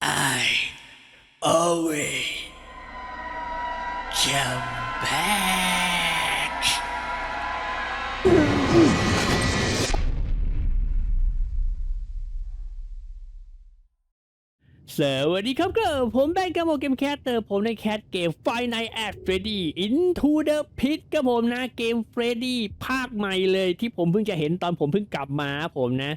I always come back สวัสดีครับก็ผมแบงค์กับโมเกมแคสเตอร์ผมในแคสเกมไฟในแอดเฟรดดี้อินทูเดอะพิทกับผมนะเกมเฟรดดี้ภาคใหม่เลยที่ผมเพิ่งจะเห็นตอนผมเพิ่งกลับมาผมนะ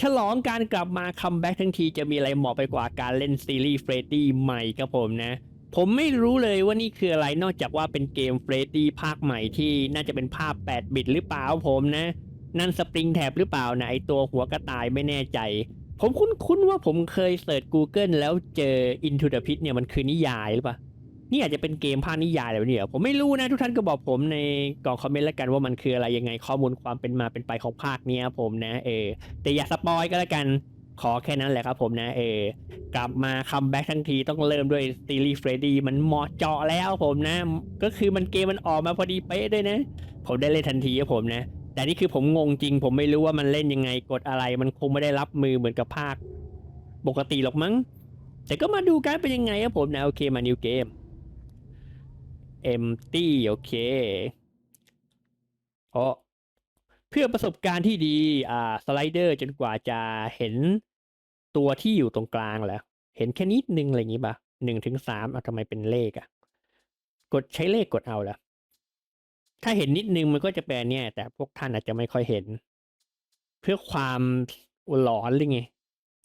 ฉลองการกลับมาคัมแบ็กทั้งทีจะมีอะไรเหมาะไปกว่าการเล่นซีรีส์เฟรดดี้ใหม่กับผมนะ ผมไม่รู้เลยว่านี่คืออะไรนอกจากว่าเป็นเกมเฟรดดี้ภาคใหม่ที่น่าจะเป็นภาพ 8 บิตหรือเปล่าผมนะ นั่นสปริงแท็บหรือเปล่านะไอตัวหัวกระต่ายไม่แน่ใจ ผมคุ้นๆว่าผมเคยเสิร์ช Google แล้วเจอ Into the Pit เนี่ยมันคือนิยายหรือเปล่านี่อาจจะเป็นเกมภาคนิยายแล้วเนี่ยผมไม่รู้นะทุกท่านก็บอกผมในกล่องคอมเมนต์แล้วกันว่ามันคืออะไรยังไงข้อมูลความเป็นมาเป็นไปของภาคเนี้ยผมนะเออแต่อย่าสปอยก็แล้วกันขอแค่นั้นแหละครับผมนะเออกลับมาคัมแบ็กทั้งทีต้องเริ่มด้วยซีรีส์เฟรดดี้มันเหมาะเจาะแล้วผมนะ ก็คือมันเกมมันออกมาพอดีเป๊ะด้วยนะ ผมได้เล่นทันทีครับผมนะ แต่นี่คือผมงงจริง ผมไม่รู้ว่ามันเล่นยังไงกดอะไร มันคงไม่ได้รับมือเหมือนกับภาค ปกติหรอกมั้ง แต่ก็มาดูกันเป็นยังไงครับผมนะโอเคมานิวเกม empty โอเคโอ้เพื่อประสบการณ์ที่ดี อ่า สไลเดอร์จนกว่าจะเห็นตัวที่อยู่ตรงกลางแหละเห็นแค่นิดนึงอะไรอย่างงี้ป่ะหนึ่งถึงสามอะทำไมเป็นเลขอะ กดใช้เลขกดเอาละ ถ้าเห็นนิดนึงมันก็จะแปลเนี่ย แต่พวกท่านอาจจะไม่ค่อยเห็น เพื่อความหลอนหรือไง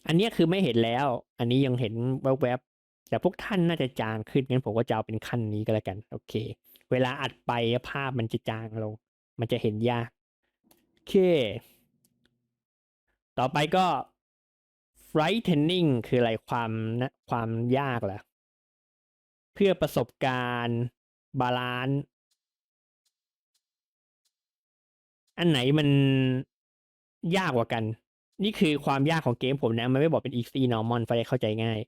อันนี้คือไม่เห็นแล้ว อันนี้ยังเห็นแวบๆ แต่พวกท่านน่าจะจางขึ้นงั้นผมก็จะเอาเป็นขั้นนี้ก็แล้วกัน โอเค เวลาอัดไปภาพมันจะจางลง มันจะเห็นยาก โอเค ต่อไปก็ frightening คืออะไรความนะความยากเหรอเพื่อประสบการณ์บาลานซ์ อันไหนมันยากกว่ากัน นี่คือความยากของเกมผมนะ มันไม่บอกเป็น easy normal ไฟเข้าใจง่าย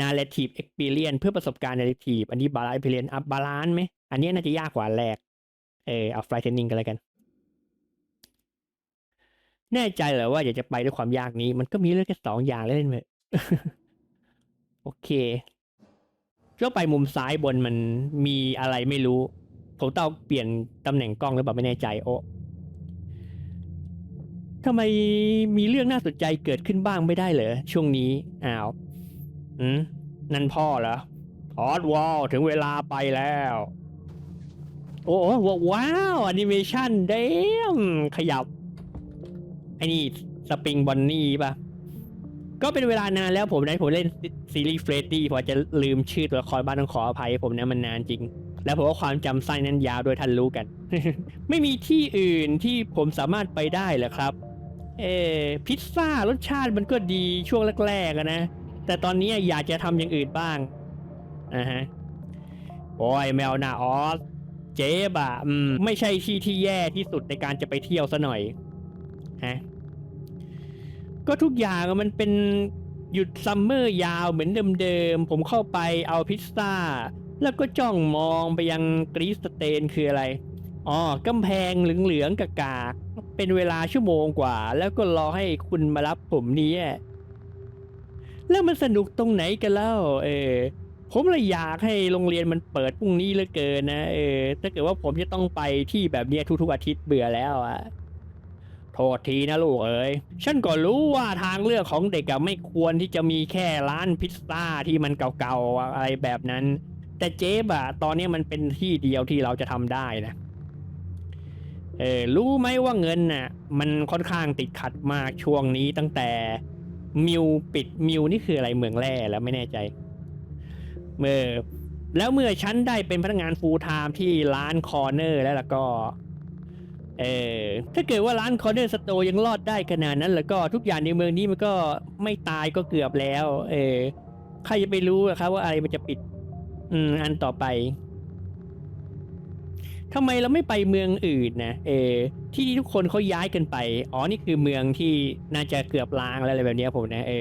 narrative experience เพื่อประสบการณ์ narrative อันนี้ balance experience อัพบาลานซ์ไหม อันนี้น่าจะยากกว่าแรก เออเอา frightening กันแล้วกัน แน่ใจเหรอว่าอยากจะไปด้วยความยากนี้ มันก็มีเรื่องแค่สองอย่างเล่นๆไปโอเคก็ไปมุมซ้ายบนมันมีอะไรไม่รู้ผมต้องเปลี่ยนตำแหน่งกล้องหรือเปล่าไม่แน่ใจโอ้ ทำไมมีเรื่องน่าสนใจเกิดขึ้นบ้างไม่ได้เหรอช่วงนี้อ้าวอืมนั่นพ่อเหรอออดวอลถึงเวลาไปแล้ว โอ้โหว้าวแอนิเมชันเดมขยับไอ้นี่สปริงบอนนี่ปะก็เป็นเวลานานแล้วผมนะผมเล่นซีรีส์เฟรดดี้พอจะลืมชื่อตัวละครบ้านต้องขออภัย ผมนะมันนานจริง แล้วผมว่าความจำสั้นนั้นยาวโดยท่านรู้กัน ไม่มีที่อื่นที่ผมสามารถไปได้เหรอครับ เออพิซซ่ารสชาติมันก็ดีช่วงแรกๆอะนะ แต่ตอนนี้อยากจะทำอย่างอื่นบ้างอ่าฮะโอ้ยแมวนาออสเจ๊บะอืมไม่ใช่ที่ที่แย่ที่สุดในการจะไปเที่ยวซะหน่อยฮะก็ทุกอย่างมันเป็นหยุดซัมเมอร์ยาวเหมือนเดิมๆ ผมเข้าไปเอาพิซซ่า แล้วก็จ้องมองไปยังกรีซสเตนคืออะไร อ๋อกำแพงเหลืองๆกากากๆ เป็นเวลาชั่วโมงกว่า แล้วก็รอให้คุณมารับผมนี้แล้วมันสนุกตรงไหนกันเล่า เออ ผมเลยอยากให้โรงเรียนมันเปิดพรุ่งนี้เหลือเกินนะเออถ้าเกิดว่าผมจะต้องไปที่แบบเนี้ยทุกๆอาทิตย์เบื่อแล้วอะโทษทีนะลูกเอ๋ยฉันก็รู้ว่าทางเลือกของเด็กอะไม่ควรที่จะมีแค่ร้านพิซซ่าที่มันเก่าๆอะไรแบบนั้น แต่เจ๊บอะตอนนี้มันเป็นที่เดียวที่เราจะทำได้นะ เออรู้ไหมว่าเงินน่ะ มันค่อนข้างติดขัดมากช่วงนี้ตั้งแต่มิวปิดมิวนี่คืออะไรเมืองแร่แล้วไม่แน่ใจเมื่อแล้วเมื่อฉันได้เป็นพนักงานฟูลไทม์ที่ร้านคอร์เนอร์แล้วล่ะก็ เออถ้าเกิดว่าร้านคอร์เนอร์สโตยังรอดได้ขนาดนั้น แล้วก็ทุกอย่างในเมืองนี้มันก็ไม่ตายก็เกือบแล้ว เออใครจะไปรู้อะครับว่าอะไรมันจะปิด อืมอันต่อไป ทำไมเราไม่ไปเมืองอื่นนะเออที่ทุกคนเขาย้ายกันไป อ๋อ นี่คือเมืองที่น่าจะเกือบล้างแล้วอะไรแบบนี้ผมนะเอ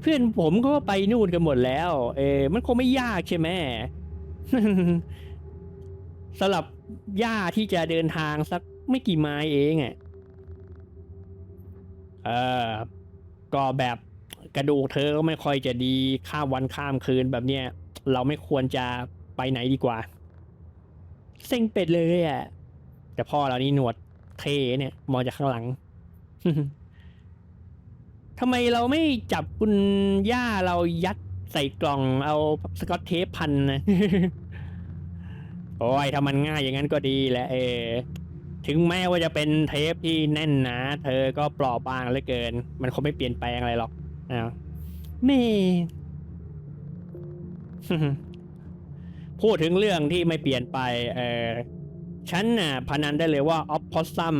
เพื่อนผมก็ไปนู่นกันหมดแล้ว เอมันคงไม่ยากใช่ไหมสำหรับย่าที่จะเดินทางสักไม่กี่ไม้เองอะ่ะเออก็แบบกระดูกเธอก็ไม่ค่อยจะดีข้ามวันข้ามคืนแบบเนี้ยเราไม่ควรจะไปไหนดีกว่า เซ็งเป็ดเลยอะ แต่พ่อเรานี่หนวดเทเนี่ยมองจากข้างหลังทำไมเราไม่จับคุณย่าเรายัดใส่กล่องเอาสกอตเทปพันนะโอ้ยถ้ามันง่ายอย่างนั้นก็ดีแหละเออถึงแม้ว่าจะเป็นเทปที่แน่นหนาเธอก็เปลอบบางเหลือเกิน มันคงไม่เปลี่ยนแปลงอะไรหรอกอ้าวแม่ พูดถึงเรื่องที่ไม่เปลี่ยนไปเออฉันน่ะพนันได้เลยว่าออ p พอซัม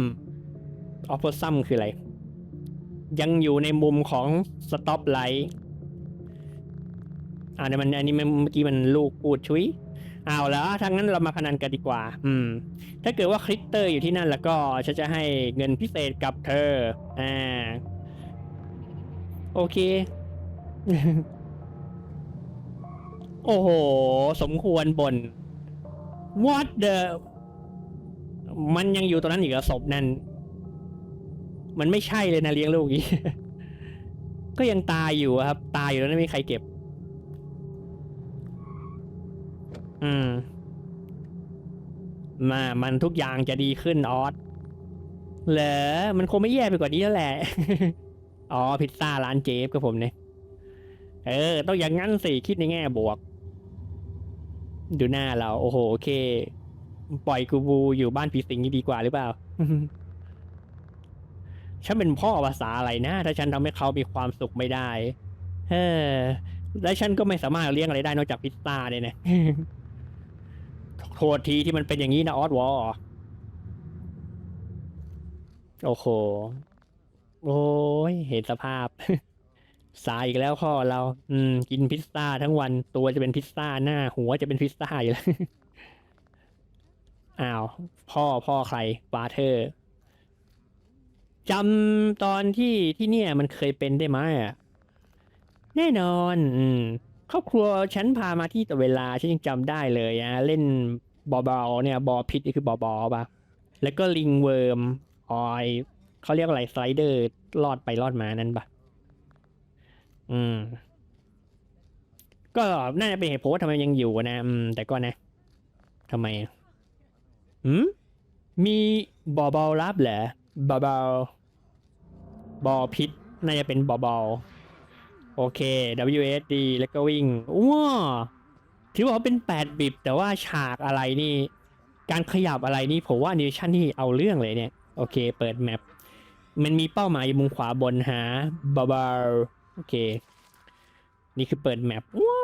ออ p พอซัมคืออะไร ยังอยู่ในมุมของสต็อปไลท์อ่าเนี่ยมันอันนี้เมื่อกี้มันลูกพูดชุยเอาแล้วทางนั้นเรามาพนันกันดีกว่า อืม ถ้าเกิดว่าคลิกเตอร์อยู่ที่นั่นแล้วก็ฉันจะให้เงินพิเศษกับเธอ อ่า โอเค โอ้โห สมควรบน what the มันยังอยู่ตรงนั้นอีกเหรอศพนั่น มันไม่ใช่เลยนะเลี้ยงลูกนี้ ก็ยังตายอยู่อะครับ ตายอยู่แล้วไม่มีใครเก็บ อืม มา มันทุกอย่างจะดีขึ้นออสเหรอ มันคงไม่แย่ไปกว่านี้แล้วแหละ อ๋อ พิซซ่าร้านเจฟกับผมเนี่ย เออ ต้องอย่างงั้นสิ คิดในแง่บวก ดูหน้าเรา โอ้โห โอเค ปล่อยกูบูอยู่บ้านผีสิงนี่ดีกว่าหรือเปล่า ฉันเป็นพ่อภาษาอะไรนะ ถ้าฉันทำให้เขามีความสุขไม่ได้ เออ และฉันก็ไม่สามารถเลี้ยงอะไรได้นอกจากพิซซ่าเนี่ยนะโทษทีที่มันเป็นอย่างนี้นะออสวอลโอ้โห โอ้ยเห็นสภาพ สายอีกแล้วพ่อเรา อืม กินพิซซ่าทั้งวัน ตัวจะเป็นพิซซ่าหน้า หัวจะเป็นพิซซ่าอยู่แล้ว อ้าว พ่อพ่อใครบาเธอร์จำตอนที่ที่เนี่ย มันเคยเป็นได้ไหมอะแน่นอน อืมครอบครัวฉันพามาที่ตะเวลาฉันยังจำได้เลยอะเล่นบอบอเนี่ย บอพิษนี่คือบอบอป่ะแล้วก็ลิงเวิร์มออยเขาเรียกอะไรสไลเดอร์ลอดไปลอดมานั่นปะ อืม ก็น่าจะเป็นเหตุผลว่าทำไมยังอยู่นะ อืม แต่ก็นะทำไมอืมมีบอบอลรับเหรอบอบอลบอพิษน่าจะเป็นบอบอลโอเค WSD แล้วก็วิ่งว้าถือว่าเป็น 8 บิตแต่ว่าฉากอะไรนี่ การขยับอะไรนี่ผมว่านิเมชันนี่เอาเรื่องเลยเนี่ย โอเค เปิดแมปมันมีเป้าหมายอยู่มุมขวาบนหาบาบา โอเค นี่คือเปิดแมปว้า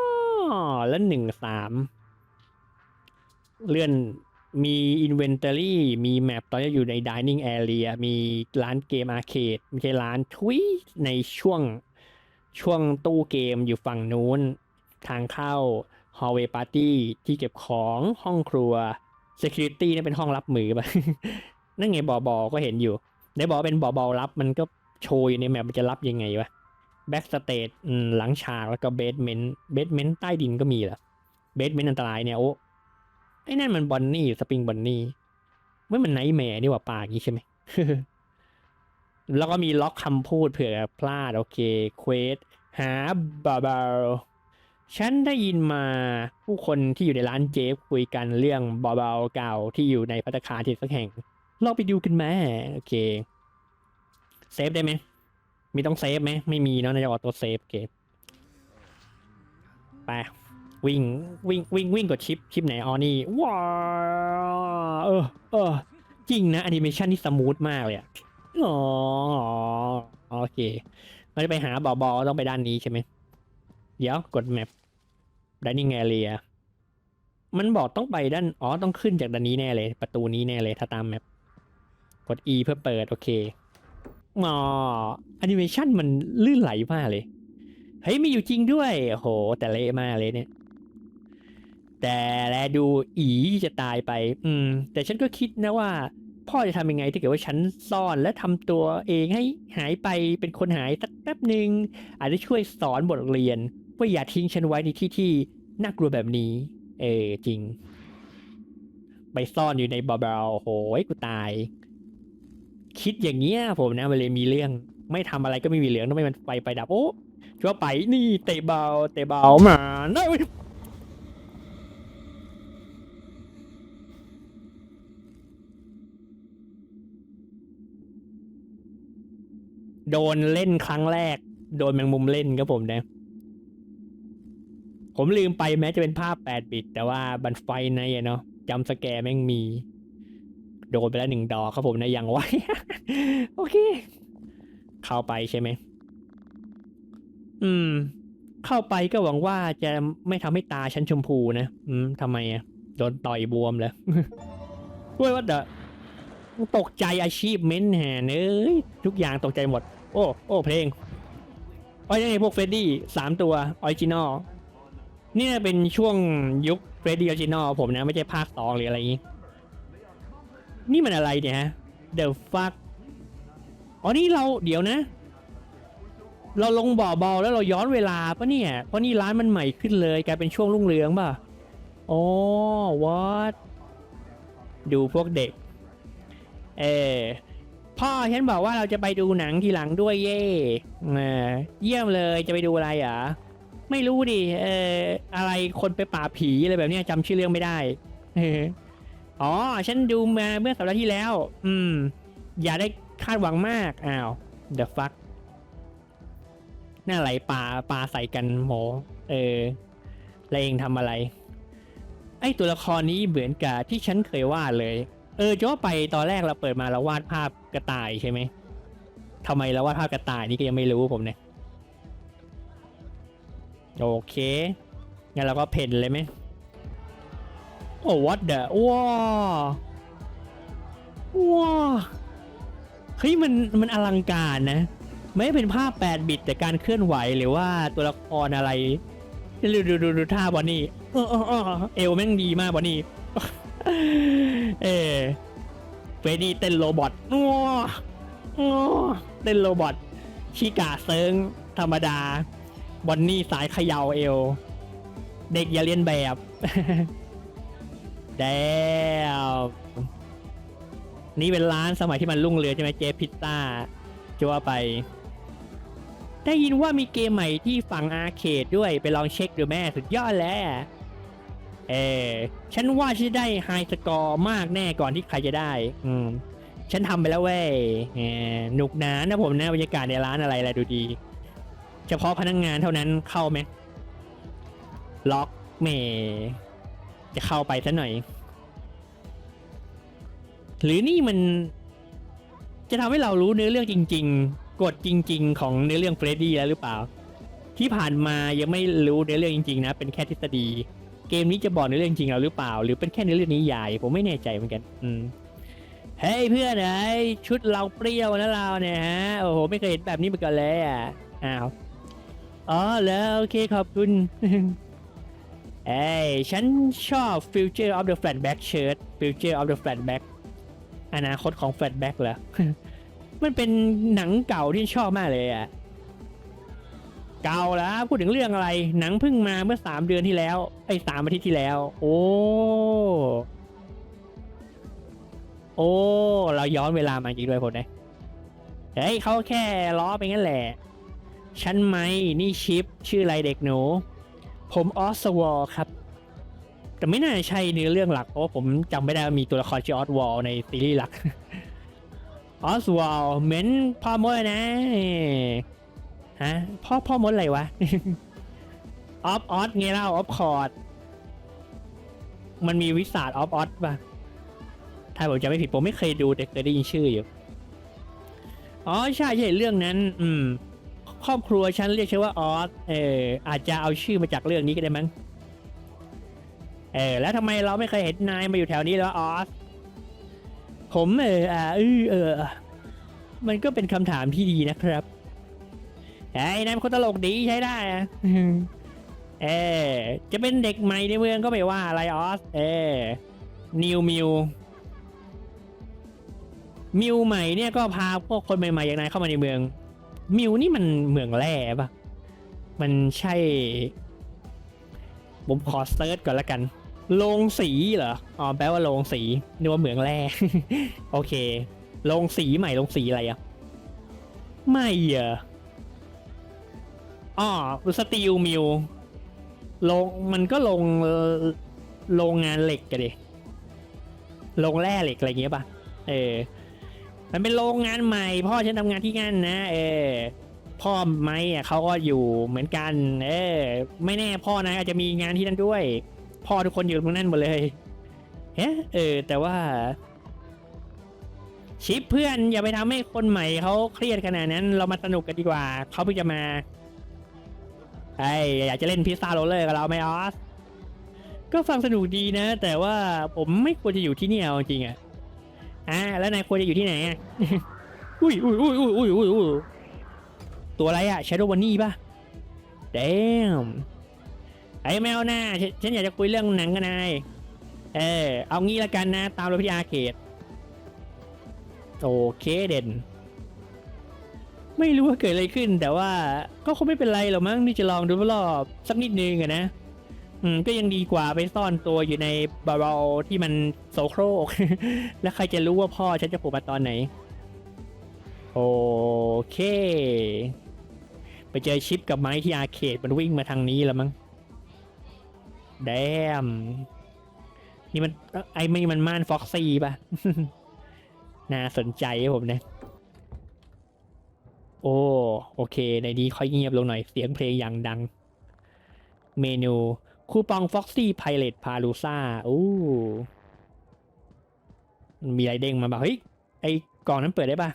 วแล้วหนึ่งสามเลื่อนมี Inventory มีแมปตอนนี้อยู่ใน Dining Area มีร้านเกมอาร์เคดม่ใช่ร้านทุยในช่วงช่วงตู้เกมอยู่ฝั่งนู้น ทางเข้า hallway party ที่เก็บของห้องครัว security นี่เป็นห้องรับมือปะนั่นไงบอบอก็เห็นอยู่ได้บอเป็นบอบอรับมันก็โชว์อยู่ในแมปมันจะรับยังไงวะ backstage อืมหลังฉากแล้วก็ basement basement ใต้ดินก็มีเหรอ basement อันตรายเนี่ยโอ้ไอ้นั่นมันบอนนี่สปริงบอนนี่ไม่มันไนท์แมร์นี่ว่าปากอย่างนี้ใช่ไหมแล้วก็มีล็อกคำพูดเผื่อพลาด โอเคเควสหาบาบาฉันได้ยินมาผู้คนที่อยู่ในร้านเจฟคุยกันเรื่องบาบาเก่าที่อยู่ในพัตคาที่สักแห่งเราไปดูกันไหมโอเค เซฟได้ไหม มีต้องเซฟไหมไม่มีเนาะในจังหวะตัวเซฟโอเคไปวิ่งวิ่งวิ่งวิ่งกดชิปชิปไหนอ๋อนี่ว้าเออเออจริงนะแอนิเมชันนี่สมูทมากเลยอะอ๋อโอเคเราจะไปหาบอบอต้องไปด้านนี้ใช่ไหมเดี๋ยวกดแมป dining area มันบอกต้องไปด้านอ๋อต้องขึ้นจากด้านนี้แน่เลย ประตูนี้แน่เลยถ้าตามแมปกด E เพื่อเปิดโอเค อ๋อแอนิเมชันมันลื่นไหลมากเลย เฮ้ยมีอยู่จริงด้วย โห แต่เละมากเลยเนี่ย แต่แลดูอีจะตายไป อืม แต่ฉันก็คิดนะว่า พ่อจะทำยังไงถ้าเกิดว่าฉันซ่อนและทำตัวเองให้หายไปเป็นคนหายสักแป๊บหนึ่งอาจจะช่วยสอนบทเรียน ว่าอย่าทิ้งฉันไว้ในที่ที่น่ากลัวแบบนี้ เออจริง ไปซ่อนอยู่ในบาเบาโหยกูตาย คิดอย่างเงี้ยผมนะเลามีเรื่องไม่ทำอะไรก็ไม่มีเหลืองต้องไม่มันไฟไปดับโอ้ชัวไปนี่เตะเบาเตะเบามาได้โดนเล่นครั้งแรก โดนแมงมุมเล่นครับผมนะ ผมลืมไปแม้จะเป็นภาพ 8 บิต แต่ว่าบันไฟในเนาะจำสแกแม่งมี โดนไปแล้วหนึ่งดอกครับผมนะยังไว้ โอเค เข้าไปใช่ไหม อืม เข้าไปก็หวังว่าจะไม่ทำให้ตาฉันชมพูนะ อืมทำไมอะโดนต่อยบวมเลยเว้ยว่าเดะตกใจอาชีพเม้นแหนเอ้ยทุกอย่างตกใจหมด โอ้ โอ้เพลงโอ้ยนี่ไงพวกเฟรดดี้สามตัวออริจินอลนี่เป็นช่วงยุคเฟรดดี้ออริจินอลผมนะ ไม่ใช่ภาคสองหรืออะไรอย่างงี้ นี่มันอะไรเนี่ยฮะ The fuck อ๋อนี่เราเดี๋ยวนะ เราลงบ่อบอลแล้วเราย้อนเวลาปะเนี่ย เพราะนี่ร้านมันใหม่ขึ้นเลยกลายเป็นช่วงรุ่งเรืองป่ะอ๋อ what ดูพวกเด็ก เออพ่อฉันบอกว่าเราจะไปดูหนังทีหลังด้วยเย่เออเยี่ยมเลยจะไปดูอะไรอะไม่รู้ดิ เอออะไรคนไปป่าผีอะไรแบบนี้จำชื่อเรื่องไม่ได้เอ๋อ ฉันดูมาเมื่อสัปดาห์ที่แล้ว อืม อย่าได้คาดหวังมาก อ้าว the fuck น่าไหลปลาปลาใส่กันโหเออแล้วเองทำอะไร ไอตัวละครนี้เหมือนกับที่ฉันเคยวาดเลย เออจะว่าไปตอนแรกเราเปิดมาเราวาดภาพกระต่ายใช่ไหมทำไมเราวาดภาพกระต่ายนี่ก็ยังไม่รู้ผมเนี่ยโอเคงั้นเราก็เพ่นเลยไหม โอ้ what the ว้าว้าเฮ้ยมันมันอลังการนะ ไม่เป็นภาพ 8 บิตแต่การเคลื่อนไหวหรือว่าตัวละครอะไรดูดูดูดูท่าบอนนี่เอวแม่งดีมากบอนนี่เอเฟรดี้เต้นโรบอทง้เต้นโรบอทชิกาเซิงธรรมดา บอนนี่สายเขย่าเอว เด็กอย่าเลียนแบบ แดวนี่เป็นร้านสมัยที่มันรุ่งเรืองใช่ไหมเจพิซซ่าจะว่าไป ได้ยินว่ามีเกมใหม่ที่ฝั่งอาร์เคดด้วยไปลองเช็คดูแม่สุดยอดแล้วเออฉันว่าฉันได้ไฮสกอร์มากแน่ก่อนที่ใครจะได้ อืม ฉันทำไปแล้วเว้ยเออหนุกหนานะผมนะบรรยากาศในร้านอะไรอะไรดูดี เฉพาะพนักงงานเท่านั้นเข้าไหมล็อกเม จะเข้าไปซะหน่อย หรือนี่มันจะทำให้เรารู้เนื้อเรื่องจริง ๆ กฎจริง ๆ ของเนื้อเรื่องเฟรดดี้แล้วหรือเปล่า ที่ผ่านมายังไม่รู้เนื้อเรื่องจริง ๆ นะ เป็นแค่ทฤษฎี เกมนี้จะบอกเนื้อเรื่องจริงเราหรือเปล่า หรือเป็นแค่เนื้อเรื่องนิยายผมไม่แน่ใจเหมือนกัน อืมเฮ้ยเพื่อนไอ้ชุดเราเปรี้ยวนะเราเนี่ยฮะโอ้โหไม่เคยเห็นแบบนี้มาก่อนเลยอะอ้าวอ๋อแล้วโอเคขอบคุณ เอ้ยฉันชอบ Future of the Flatback Shirt Future of the Flatback อนาคตของ Flatback เหรอ มันเป็นหนังเก่าที่ชอบมากเลยอะ เก่าแล้วพูดถึงเรื่องอะไร หนังเพิ่งมาเมื่อสามเดือนที่แล้ว ไอ้สามอาทิตย์ที่แล้ว โอ้ โอ้ เราย้อนเวลามาจริงด้วยคนนะเฮ้ยเขาแค่ล้อไปงั้นแหละ ฉันไหมนี่ชิป ชื่ออะไรเด็กหนู ผมออสวอลครับ แต่ไม่น่าใช่เนื้อเรื่องหลัก เพราะว่าผมจำไม่ได้ว่ามีตัวละครชื่อออสวอลในซีรีส์หลัก ออสวอลเหม็นพ่อมดนะฮะพ่อพ่อมดอะไรวะ ออฟออสไงเล่าออฟคอร์ดมันมีวิสาดออฟออสป่ะ ถ้าผมจำไม่ผิดผมไม่เคยดูแต่เคยได้ยินชื่ออยู่ อ๋อใช่ใช่เรื่องนั้น อืม ครอบครัวฉันเรียกฉันว่าออสเอออาจจะเอาชื่อมาจากเรื่องนี้ก็ได้มั้งเออแล้วทำไมเราไม่เคยเห็นนายมาอยู่แถวนี้แล้วออสผมเอออ่าเออเออ มันก็เป็นคำถามที่ดีนะครับไอ้นายคนตลกดีใช้ได้อะเออจะเป็นเด็กใหม่ในเมืองก็ไม่ว่าอะไรออส เออนิวมิวมิวใหม่เนี่ยก็พาพวกคนใหม่ๆอย่างนายเข้ามาในเมือง มิวนี่มันเมืองแร่ปะมันใช่ ผมขอเซิร์ชก่อนละกัน โรงสีเหรอ อ๋อ แปลว่าโรงสีนึกว่าเหมืองแร่ โอเค โรงสีใหม่โรงสีอะไรอะไม่เหรออ๋อสตีลมิลลงมันก็ลงโรงงานเหล็กกันดิลงแร่เหล็กอะไรเงี้ยป่ะ เออ มันเป็นโรงงานใหม่ พ่อฉันทำงานที่นั่นนะ เออ พ่อไม้อะเขาก็อยู่เหมือนกัน เออ ไม่แน่พ่อนายอาจจะมีงานที่นั่นด้วย พ่อทุกคนอยู่ตรงนั้นหมดเลยเฮ้เออ แต่ว่า ชิปเพื่อนอย่าไปทำให้คนใหม่เขาเครียดขนาดนั้น เรามาสนุกกันดีกว่า เขาเพิ่งจะมาไอ้อยากจะเล่นพิซซ่าโรเลอร์กับเราไหมออสก็ฟังสนุกดีนะ แต่ว่าผมไม่ควรจะอยู่ที่นี่เอาจริงอะ อ่าแล้วนายควรจะอยู่ที่ไหนอะอุ้ยอุ้ยอุ้ยอุ้ยอุ้ยอุ้ยอุ้ยตัวอะไรอะชาโดวันนี่ป่ะเดมไอ้แมวหน้าฉันอยากจะคุยเรื่องหนังกับนาย เออ เอางี้ละกันนะ ตามเราพี่อาเคดโอเคเด่น ไม่รู้ว่าเกิดอะไรขึ้น แต่ว่าก็คงไม่เป็นไรหรอกมั้งที่จะลองดูรอบสักนิดนึงอะนะ อืมก็ยังดีกว่าไปซ่อนตัวอยู่ในบาร์เรลที่มันโสโครก แล้วใครจะรู้ว่าพ่อฉันจะโผล่มาตอนไหน โอเค ไปเจอชิปกับไม้ที่อาร์เคดมันวิ่งมาทางนี้แล้วมั้งแดม นี่มันไอ้ไม่มันม่านฟ็อกซี่ป่ะน่าสนใจครับผมนะ โอ้ โอเค ในนี้ค่อยเงียบลงหน่อยเสียงเพลงอย่างดัง เมนู คูปอง Foxy Pilot Palooza โอ้มันมีอะไรเด้งมาแบบเฮ้ย ไอ้กล่องนั้นเปิดได้ปะ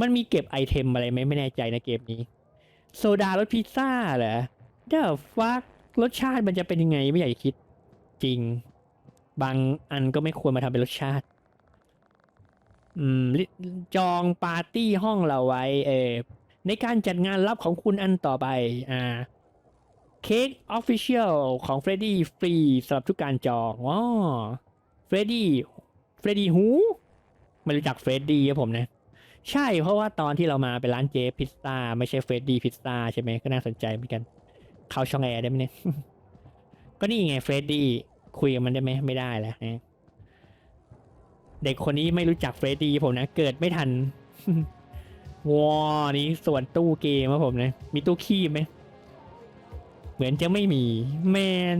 มันมีเก็บไอเทมอะไรไหมไม่แน่ใจนะเกมนี้ โซดารสพิซซ่าเหรอเดอะฟักรสชาติมันจะเป็นยังไงไม่อยากจะคิดจริง บางอันก็ไม่ควรมาทำเป็นรสชาติ อืม จองปาร์ตี้ห้องเราไว้ เออในการจัดงานรับของคุณอันต่อไป อ่า เค้กออฟฟิเชียลของเฟรดดี้ฟรีสำหรับทุกการจองอ๋อเฟรดดี้เฟรดดี้หูไม่รู้จักเฟรดดี้ครับผมนะใช่เพราะว่าตอนที่เรามาเป็นร้านเจพิซซ่าไม่ใช่เฟรดดี้พิซซ่าใช่ไหมก็น่าสนใจเหมือนกัน เข้าช่องแอร์ได้ไหมเนี่ย ก็นี่ไงเฟรดดี้คุยกับมันได้ไหมไม่ได้แล้วนะเด็กคนนี้ไม่รู้จักเฟรดดี้ผมนะ เกิดไม่ทันว้าวนี่ส่วนตู้เกมครับผมนะ มีตู้คีบไหม มือนจะไม่มีแมน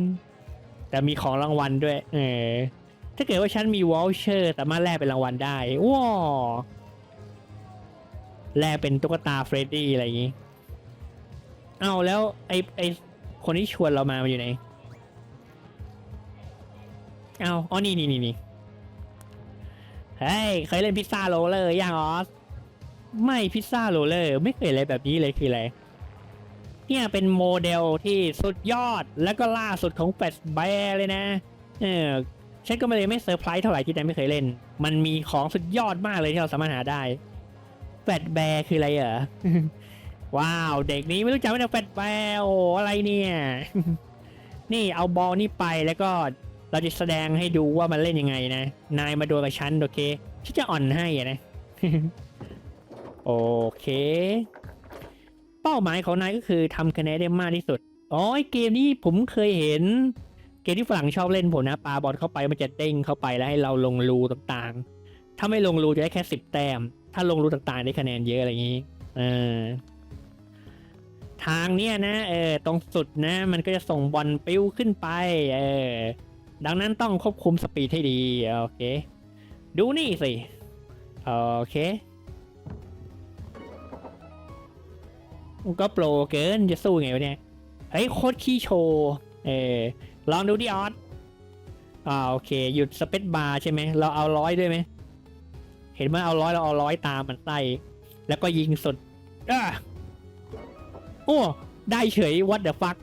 แต่มีของรางวัลด้วย เออ ถ้าเกิดว่าฉันมีวอลเชอร์สามารถแลกเป็นรางวัลได้ว้าวแลกเป็นตุ๊กตาเฟรดดี้อะไรอย่างงี้ เอาแล้วไอไอคนที่ชวนเรามามันอยู่ไหน เอาอ๋อนี่นี่นี่นี่เฮ้ยเคยเล่นพิซซ่าโรลเลอร์ยังออส ไม่พิซซ่าโรลเลอร์ ไม่เคยอะไรแบบนี้เลยคืออะไร เนี่ยเป็นโมเดลที่สุดยอดแล้วก็ล่าสุดของแฟชแบร์เลยนะ เออฉันก็ไม่เลยไม่เซอร์ไพรส์เท่าไหร่ที่แต่ไม่เคยเล่น มันมีของสุดยอดมากเลยที่เราสามารถหาได้แฟชแบร์คืออะไรเหรอว้าวเด็กนี้ไม่รู้จักว่าแฟชแบร์โอ้อะไรเนี่ย นี่เอาบอลนี่ไปแล้วก็เราจะแสดงให้ดูว่ามันเล่นยังไงนะ นายมาโดนกับฉันโอเคฉันจะอ่อนให้อะนะ โอเค เป้าหมายของนายก็คือทำคะแนนได้มากที่สุด อ๋อเกมนี้ผมเคยเห็น เกมที่ฝรั่งชอบเล่นผมนะปาบอลเข้าไปมันจะเด้งเข้าไปแล้วให้เราลงรูต่างๆ ถ้าไม่ลงรูจะได้แค่สิบแต้ม ถ้าลงรูต่างๆได้คะแนนเยอะอะไรอย่างนี้ เออ ทางเนี้ยนะเออตรงสุดนะ มันก็จะส่งบอลปิ้วขึ้นไป เออ ดังนั้นต้องควบคุมสปีดให้ดี โอเค ดูนี่สิ โอเค ก็โปรเกินจะสู้ไงวะเนี่ยเฮ้ยโคตรขี้โชว์เออลองดูดิออสอ่าโอเค หยุดสเปซบาร์ใช่ไหมเราเอาร้อยด้วยไหมเห็นไหมเอาร้อยเราเอาร้อยตามมันไส้แล้วก็ยิงสุดอะโอ้ได้เฉย what the fuck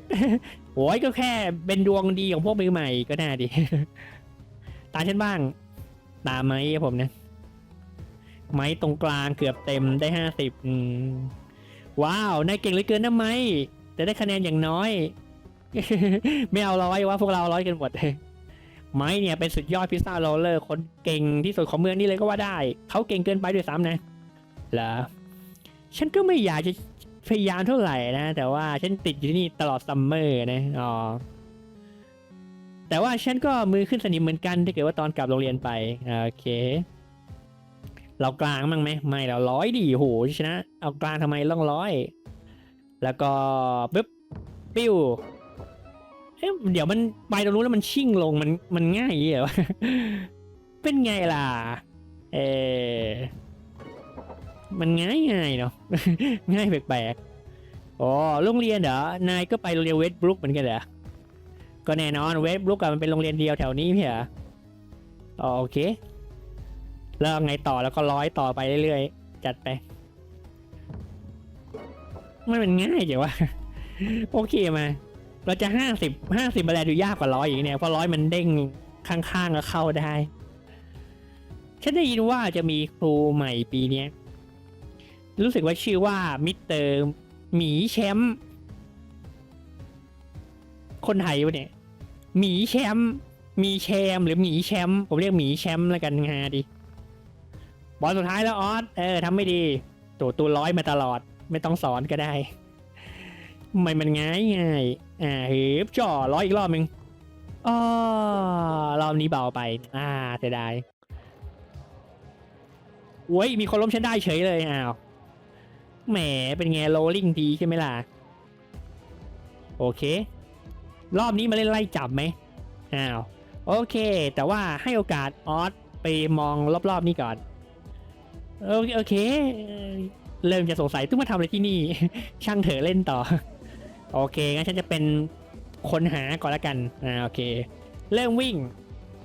โอ้ยก็แค่เป็นดวงดีของพวกมือใหม่ก็น่าดี ตามฉันบ้าง ตามไหมผมเนะไม้ตรงกลางเกือบเต็มได้ห้าสิบ ว้าวนายเก่งเหลือเกินนะไหมแต่ได้คะแนนอย่างน้อย ไม่เอาร้อยว่าพวกเราร้อยกันหมดไม้เนี่ยเป็นสุดยอดพิซซ่าโรลเลอร์คนเก่งที่สุดของเมืองนี้เลยก็ว่าได้ เขาเก่งเกินไปด้วยซ้ำนะเหรอฉันก็ไม่อยากจะพยายามเท่าไหร่นะ แต่ว่าฉันติดอยู่ที่นี่ตลอดซัมเมอร์นะอ๋อแต่ว่าฉันก็มือขึ้นสนิมเหมือนกันถ้าเกิดว่าตอนกลับโรงเรียนไปโอเค เรากลางมั้งไหมไม่เราร้อยดิโหชนะ เอากลางทำไมต้องร้อย แล้วก็ปึ๊บปิ้วเอ๊ะเดี๋ยวมันไปตรงนู้นแล้วมันชิ่งลงมันมันง่ายเหรอเป็นไงล่ะ เออมันง่ายง่ายเนาะง่ายแปลกๆอ๋อโรงเรียนเหรอนายก็ไปโรงเรียนเวสต์บรุกเหมือนกันเหรอก็แน่นอนเวสต์บรุกอะมันเป็นโรงเรียนเดียวแถวนี้พี่เหรออ๋อโอเค แล้วไงต่อแล้วก็ร้อยต่อไปเรื่อยๆ จัดไปไม่เป็นง่ายเดี๋วะโอเคมา เราจะห้าสิบห้าสิบอะไรดูยากกว่าร้อยอีกเนี่ยเพราะร้อยมันเด้งข้างๆก็เข้าได้ ฉันได้ยินว่าจะมีครูใหม่ปีเนี้ยรู้สึกว่าชื่อว่ามิสเตอร์หมีแชมป์คนไทยวะเนี่ยหมีแชมป์มีแชมป์หรือหมีแชมป์ผมเรียกหมีแชมป์แล้วกันงาดิ บอลสุดท้ายแล้วออสเออทำไม่ดี ตัวตัวร้อยมาตลอด ไม่ต้องสอนก็ได้ไมมันง่ายง่ายอ่าเฮ้ยจ่อร้อยอีกรอบหนึ่งอ๋อรอบนี้เบาไป อ่าเสียดายโว้ยมีคนล้มฉันได้เฉยเลยอ้าวแหมเป็นไงโรลลิ่งดีใช่ไหมล่ะ โอเค รอบนี้มาเล่นไล่จับไหมอ้าวโอเค แต่ว่าให้โอกาสออสไปมองรอบๆนี้ก่อน โอเค เริ่มจะสงสัยต้องมาทำอะไรที่นี่ ช่างเถอะเล่นต่อ โอเคงั้นฉันจะเป็นคนหาก่อนละกันอ่าโอเค เริ่มวิ่ง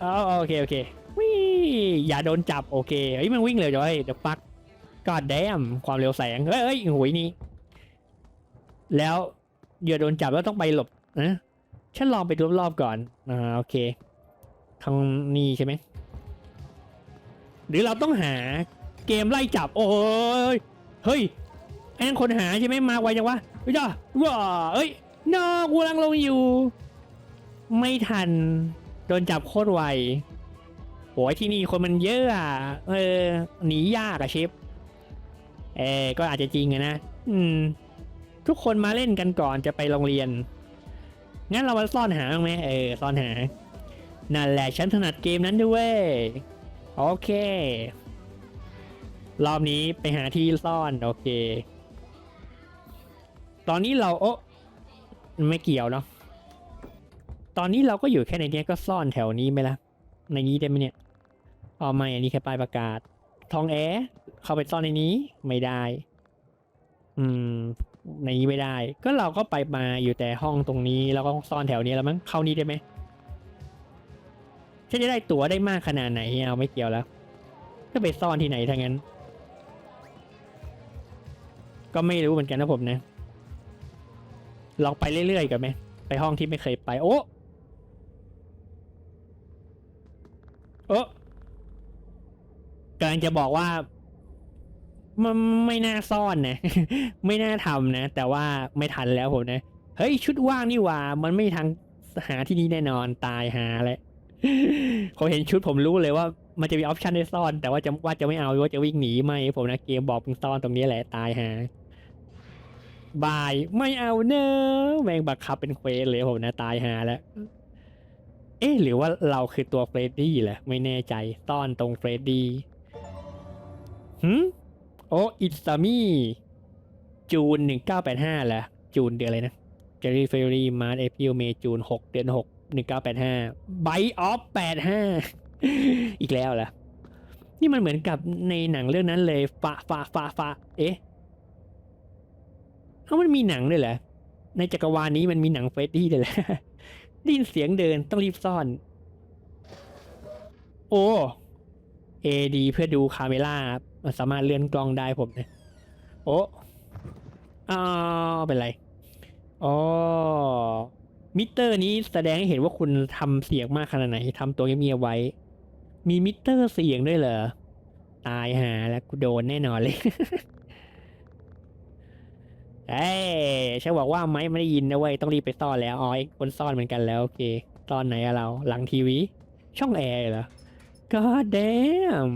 อ๋อโอเคโอเควิ่งอย่าโดนจับโอเคเฮ้ยมันวิ่งเร็วจังเฮ้ยเดี๋ยวปักกอดแดมความเร็วแสงเฮ้ยเฮ้ยโหุยนี่แล้วอย่าโดนจับแล้วต้องไปหลบนะฉันลองไปรอบๆก่อนอ่าโอเคทางนี้ใช่ไหมหรือเราต้องหา เกมไล่จับ โอ้ย เฮ้ยไอ้นั่นคนหาใช่ไหมมาไวจังวะเฮ้ยจ้าว้าเอ้ยนอกูกำลังลงอยู่ ไม่ทัน โดนจับโคตรไวโหยที่นี่คนมันเยอะอะ เออ หนียากอะเชฟเออก็อาจจะจริงอะนะ อืม ทุกคนมาเล่นกันก่อนจะไปโรงเรียน งั้นเรามาซ่อนหาบ้างไหมเออ ซ่อนหา นั่นแหละฉันถนัดเกมนั้นด้วย โอเค รอบนี้ไปหาที่ซ่อนโอเค ตอนนี้เราโอะไม่เกี่ยวเนาะ ตอนนี้เราก็อยู่แค่ในนี้ก็ซ่อนแถวนี้ไหมล่ะ ในนี้ได้ไหมเนี่ยอ๋อไม่อันนี้แค่ป้ายประกาศ ทองแอเข้าไปซ่อนในนี้ไม่ได้ อืม ในนี้ไม่ได้ ก็เราก็ไปมาอยู่แต่ห้องตรงนี้แล้วก็ซ่อนแถวนี้แล้วมั้ง เข้านี้ได้ไหมฉันจะได้ตั๋วได้มากขนาดไหนเอาไม่เกี่ยวแล้วก็ไปซ่อนที่ไหนทั้งนั้น ก็ไม่รู้เหมือนกันนะผมนะลองไปเรื่อยๆกันไหมไปห้องที่ไม่เคยไป โอ้โอ้กำลังจะบอกว่า มันไม่น่าซ่อนนะ ไม่น่าทำนะ แต่ว่าไม่ทันแล้วผมนะ เฮ้ย ชุดว่างนี่ว่า มันไม่ทางหาที่นี่แน่นอนตายหาแล้วผมเห็นชุดผมรู้เลยว่ามันจะมีออปชันให้ซ่อน แต่ว่าจะว่าจะไม่เอาว่าจะวิ่งหนีไม่ผมนะเกมบอกมึงซ่อนตรงนี้แหละตายหา บายไม่เอาเนอะแม่งบังคับเป็นเควสเลยผมนะตายหาแล้ว เอ๊ะหรือว่าเราคือตัวเฟรดดี้แหละไม่แน่ใจซ่อนตรงเฟรดดี้หืมโอ้อิตามี่จูนหนึ่งเก้าแปดห้าแหละจูนเดือนอะไรนะเจอรี่เฟรรี่มาร์เอพิลเมจูนหกเดือนหกหนึ่งเก้าแปดห้าไบออฟแปดห้าอีกแล้วเหรอนี่มันเหมือนกับในหนังเรื่องนั้นเลยฟาฟาฟาฟาเอ๊ะ เอ้ามันมีหนังด้วยเหรอ ในจักรวาลนี้มันมีหนังเฟรดดี้ด้วยเหรอได้ยินเสียงเดินต้องรีบซ่อน โอ้เอดีเพื่อดูคาเมล่ามันสามารถเลื่อนกล้องได้ผมเนี่ยโอ้อ้าวเป็นไรอ๋อมิเตอร์นี้แสดงให้เห็นว่าคุณทำเสียงมากขนาดไหนทำตัวเงียบๆไว้ มีมิเตอร์เสียงด้วยเหรอ ตายหาแล้วกูโดนแน่นอนเลย เอ้ฉันบอกว่าไม้ไม่ได้ยินนะเว้ยต้องรีบไปซ่อนแล้วอ๋อคนซ่อนเหมือนกันแล้วโอเคซ่อนไหนอะเราหลังทีวี ช่องแอร์เหรอ God damn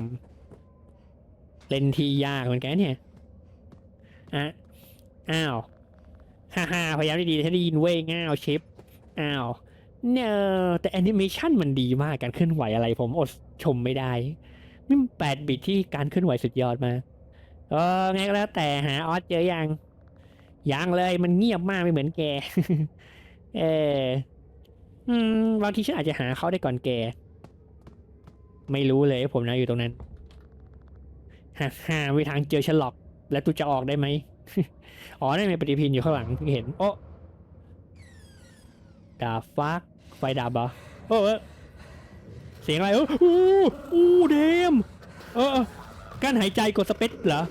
เล่นทียากเหมือนกันเนี่ยอะอ้าวฮ่าฮ่าพยายามดีๆฉันได้ยินเว้ยง่าวชิปอ้าวเนอแต่แอนิเมชันมันดีมากการเคลื่อนไหวอะไรผมอดชมไม่ได้นี่มันแปดบิตที่การเคลื่อนไหวสุดยอดมาเออไงก็แล้วแต่หาออสเจอยัง ยังเลยมันเงียบมากไม่เหมือนแก เอออืมบางทีฉันอาจจะหาเขาได้ก่อนแก ไม่รู้เลยผมนะอยู่ตรงนั้นฮ่าฮ่าไม่มีทางเจอฉันหรอก แล้วตูจะออกได้ไหมอ๋อนั่นมีปฏิพินอยู่ข้างหลังเพิ่งเห็น โอ้ดาบฟักไฟดับเหรอโอ้เออเสียงอะไรเอออู้อู้เดม เออเอกั้นหายใจกดสเปซเหรอ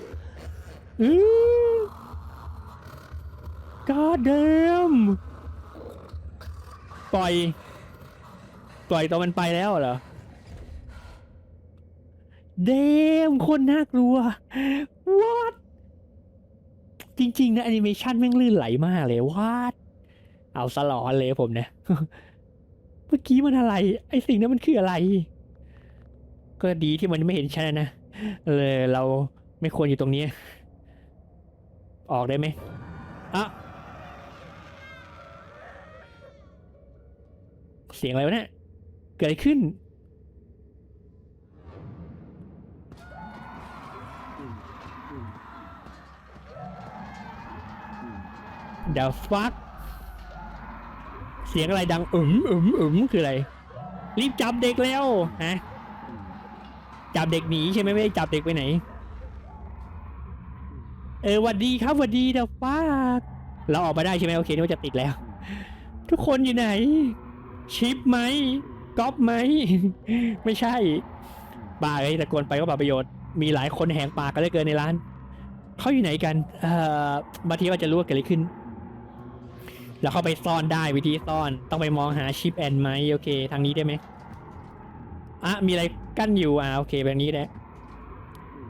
อือ กอดเดมปล่อย ปล่อยตัวมันไปแล้วเหรอ เดมคนน่ากลัว what จริง ๆ นะแอนิเมชันแม่งลื่นไหลมากเลย what เอาสลอนเลยผมเนี่ยเมื่อกี้มันอะไร ไอสิ่งนั้นมันคืออะไร ก็ดีที่มันไม่เห็นฉันนะเลยเราไม่ควรอยู่ตรงนี้ ออกได้ไหมอะ เสียงอะไรวะเนี่ย เกิดอะไรขึ้น เดี๋ยวฟัก เสียงอะไรดังอึมอึมอึมคืออะไร รีบจับเด็กแล้วฮะ จับเด็กหนีใช่ไหมไม่ได้จับเด็กไปไหน เออวัดดีครับวัดดีเดี๋ยวฟัก เราออกมาได้ใช่ไหมโอเคนี่ว่าจะติดแล้ว ทุกคนอยู่ไหน ชิปไหมก๊อปไหม ไม่ใช่บ้าเลยตะโกนไปก็เปล่าประโยชน์ มีหลายคนแหงปากกันเหลยเกินในร้าน เขาอยู่ไหนกัน เอ่อบางทีว่าจะรู้ว่าเกิดอะไรขึ้น แล้วเข้าไปซ่อนได้วิธีซ่อน ต้องไปมองหาชิปแอนไหมโอเค ทางนี้ได้ไหมอะมีอะไรกั้นอยู่อ่าโอเคแบบนี้แหละ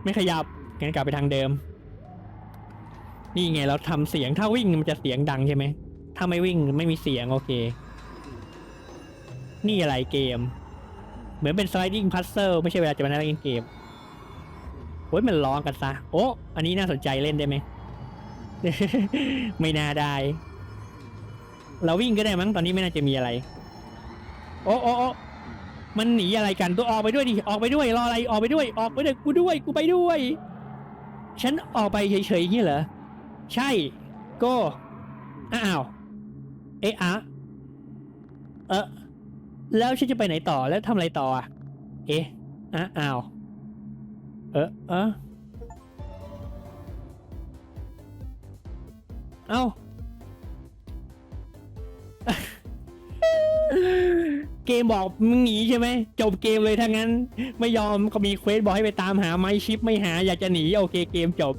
ไม่ขยับงั้นกลับไปทางเดิม นี่ไงเราทำเสียงถ้าวิ่งมันจะเสียงดังใช่ไหมถ้าไม่วิ่งไม่มีเสียงโอเค นี่อะไรเกม เหมือนเป็น sliding puzzle ไม่ใช่เวลาจะมานั่งเล่นเกมโอ้ยมันร้องกันซะ โอ้อันนี้น่าสนใจเล่นได้ไหม ไม่น่าได้ เราวิ่งก็ได้มั้งตอนนี้ไม่น่าจะมีอะไร โอ้โอ้โอ้มันหนีอะไรกันตัวออกไปด้วยดิ ออกไปด้วย รออะไร ออกไปด้วย ออกไปด้วย กูด้วย กูไปด้วย ฉันออกไปเฉยๆอย่างนี้เหรอ ใช่ ก็ อ้าว เอ๊ะอะเออ แล้วฉันจะไปไหนต่อแล้วทำอะไรต่ออะ เอ๊ะอะอ้าว เออเออเอ้า เกมบอกมึงหนีใช่ไหม จบเกมเลยถ้างั้น ไม่ยอมก็มีเควสบอกให้ไปตามหาไม้ชิปไม่หา อยากจะหนีโอเคเกมจบ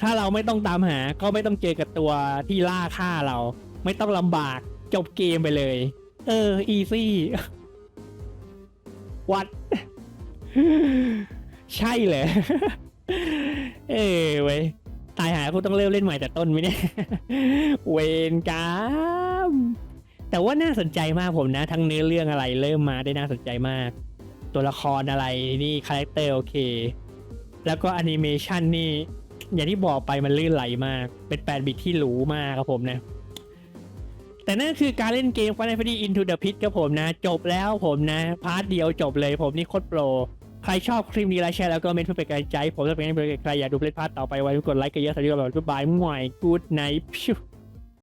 ถ้าเราไม่ต้องตามหาก็ไม่ต้องเจอกับตัวที่ล่าฆ่าเรา ไม่ต้องลำบากจบเกมไปเลย เออ อีซี่วัด ใช่เลย เออเว้ย ตายหากูต้องเริ่มเล่นใหม่แต่ต้นไหมเนี่ย เวนกรรมแต่ว่าน่าสนใจมากผมนะ ทั้งเนื้อเรื่องอะไรเริ่มมาได้น่าสนใจมาก ตัวละครอะไรนี่คาแรคเตอร์โอเค แล้วก็แอนิเมชันนี่ อย่างที่บอกไปมันลื่นไหลมาก เป็น8บิตที่หรูมากครับผมนะ แต่นั่นคือการเล่นเกม Final Fantasy Into the Pit ครับผมนะ จบแล้วผมนะ พาร์ทเดียวจบเลยผมนี่โคตรโปร ใครชอบคลิปนี้ไลค์แชร์แล้วก็เมนเพื่อเป็นกำลังใจ ผมจะเป็นกำลังใจใครอยากดูเพลย์พาร์ทต่อไปไว้กดไลค์กันเยอะสวัสดีครับบ๊ายบายมั่วกูดไนท์